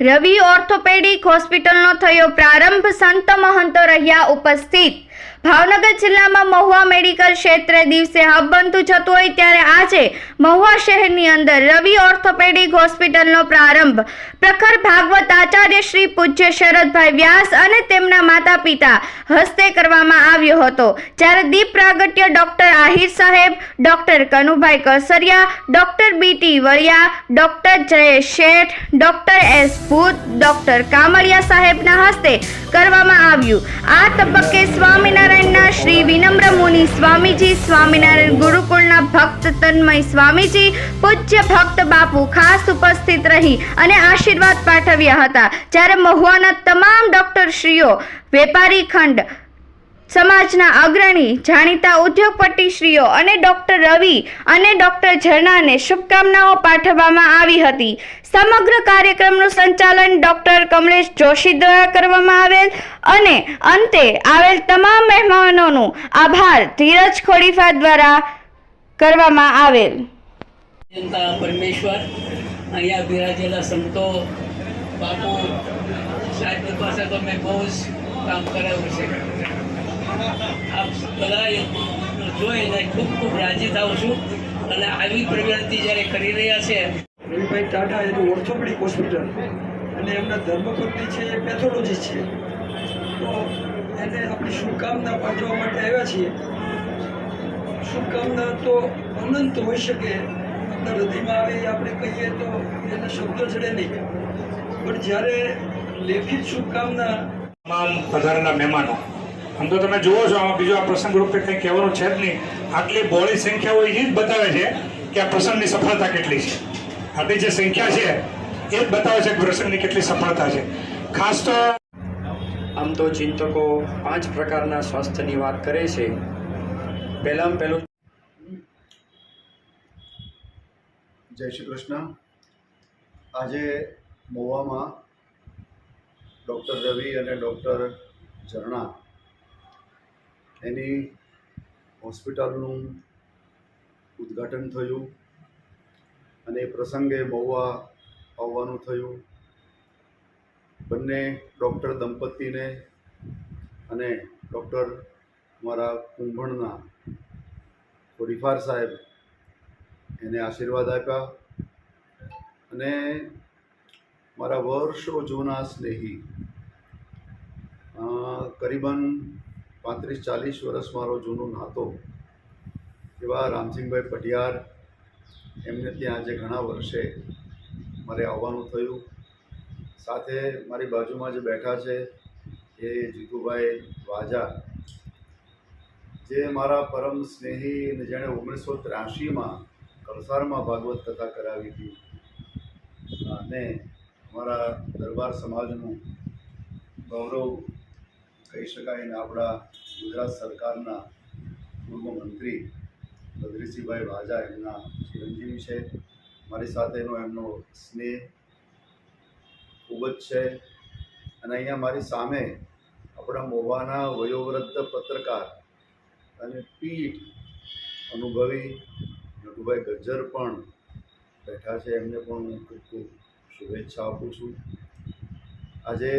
રવિ orthopaedic હોસ્પિટલનો થયો પ્રારંભ સંત મહંતો રહ્યા ઉપસ્થિત. ભાવનગર જિલ્લામાં મહુવા મેડિકલ ક્ષેત્રે દિવસે હબ બનતું જતું હોય ત્યારે આજે મહુવા શહેરની અંદર રવિ ઓર્થોપેડિક હોસ્પિટલનો પ્રારંભ. પ્રખર ભાગવત આચાર્ય શ્રી પૂજ્ય શરદભાઈ વ્યાસ અને તેમના માતા પિતા હસ્તે કરવામાં આવ્યો હતો. જ્યારે દીપ પ્રાગટ્ય ડોક્ટર આહિર સાહેબ, doctor Kanubhai Kasariya, doctor B T, doctor Jayesh Sheth, doctor S Bhoot, doctor Kamaliya સાહેબના હસ્તે કરવામાં આવ્યું. આ તબક્કે સ્વામિનારાયણના શ્રી વિનમ્ર મુનિ સ્વામીજી, સ્વામિનારાયણ ગુરુકુળના ભક્ત તન્મય સ્વામીજી, પૂજ્ય ભક્ત બાપુ ખાસ ઉપસ્થિત રહી અને આશીર્વાદ પાઠવ્યા હતા. જ્યારે મહુવાના તમામ ડોક્ટર શ્રીઓ વેપારી ખંડ સમાજના અગ્રણી, જાણીતા ઉદ્યોગપતિશ્રીઓ અને ડોક્ટર રવિ અને ડોક્ટર ઝરણાને શુભકામનાઓ પાઠવવામાં આવી હતી. સમગ્ર કાર્યક્રમનું સંચાલન ડોક્ટર કમલેશ જોશી દ્વારા કરવામાં આવેલ અને અંતે આવેલ તમામ મહેમાનોનું આભાર ધીરજ ખોડીફા દ્વારા કરવામાં આવેલ. જનતા પરમેશ્વર, અહીંયા બિરાજેલા સંતો, બાપુ, સાહેબ પાસે તો મેં બહુ જ કામ કરાવ્યું છે. આપ બધા જોઈને ખૂબ ખૂબ રાજી થાઉં છું અને આવી પ્રગતિ જ્યારે કરી રહ્યા છે રવિભાઈ ટાટા એનું ઓર્થોપેડિક હોસ્પિટલ અને એમના ધર્મપત્ની છે એ પેથોલોજી છે. તો એને આપણી શુભકામના પાઠવવા માટે આવ્યા છીએ. શુભકામના તો અનંત હોઈ શકે આપણા હૃદયમાં આવે એ આપણે કહીએ તો એને શબ્દ ચડે નહીં. પણ જ્યારે લેખિત શુભકામના તમામ પધારેલા મહેમાનો આમ તો તમે જુઓ છો આમાં બીજો આ પ્રસંગ રૂપે કંઈ કહેવાનું છે જ નહીં. આટલી બોળી સંખ્યા હોય એ જ બતાવે છે કે આ પ્રસંગની સફળતા કેટલી છે. આટલી જે સંખ્યા છે એ જ બતાવે છે કે પ્રસંગની કેટલી સફળતા છે. ખાસ તો આમ તો ચિંતકો પાંચ પ્રકારના સ્વાસ્થ્યની વાત કરે છે. પહેલાં પહેલું જય શ્રી કૃષ્ણ. આજે મહુવામાં ડૉક્ટર રવિ અને ડૉક્ટર ઝરણા એની હોસ્પિટલનું ઉદ્ઘાટન થયું અને એ પ્રસંગે મહુવા આવવાનું થયું. બંને ડૉક્ટર દંપતીને અને ડૉક્ટર મારા કુંભણના ખોડીફાર સાહેબ એને આશીર્વાદ આપ્યા અને મારા વર્ષો જૂના સ્નેહી કરીબન પાંત્રીસ, ચાલીસ વર્ષ મારો જૂનો નાતો, એવા રામસિંહભાઈ પઢિયાર, એમને ત્યાં આજે ઘણા વર્ષે મારે આવવાનું થયું. સાથે મારી બાજુમાં જે બેઠા છે એ જીતુભાઈ વાજા, જે મારા પરમ સ્નેહી જેણે ઓગણીસો ત્ર્યાસીમાં કલસારમાં ભાગવત કથા કરાવી હતી. અને અમારા દરબાર સમાજનું ગૌરવ કહી શકાય ને આપણા ગુજરાત સરકારના પૂર્વ મંત્રી બદ્રીસિંહભાઈ વાજા એમના ચિરંજીવી છે. મારી સાથેનો એમનો સ્નેહ ખૂબ જ છે. અને અહીંયા મારી સામે આપણા મોવાના વયોવૃદ્ધ પત્રકાર અને પીઠ અનુભવી નટુભાઈ ગજ્જર પણ બેઠા છે. એમને પણ હું ખૂબ ખૂબ શુભેચ્છા આપું છું. આજે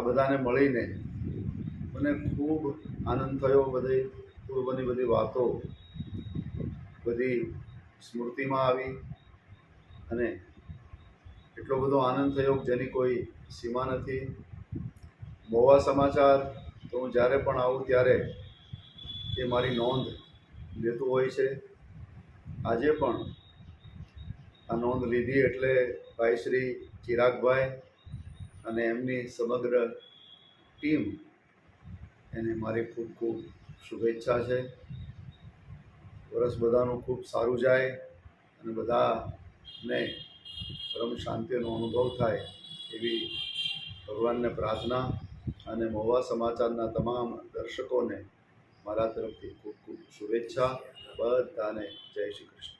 આ બધાને મળીને મને ખૂબ આનંદ થયો બધી પૂર્વની બધી વાતો, બધી સ્મૃતિમાં આવી અને એટલો બધો આનંદ થયો જેની કોઈ સીમા નથી. મોવા સમાચાર તો હું જ્યારે પણ આવું ત્યારે એ મારી નોંધ લેતું હોય છે. આજે પણ આ નોંધ લીધી એટલે ભાઈ શ્રી ચિરાગભાઈ અને એમની સમગ્ર ટીમ એને મારી ખૂબ ખૂબ શુભેચ્છા છે. વર્ષ બધાનું ખૂબ સારું જાય અને બધાને પરમ શાંતિનો અનુભવ થાય એવી ભગવાનને પ્રાર્થના અને મોવા સમાચારના તમામ દર્શકોને મારા તરફથી ખૂબ ખૂબ શુભેચ્છા. બધાને જય શ્રી કૃષ્ણ.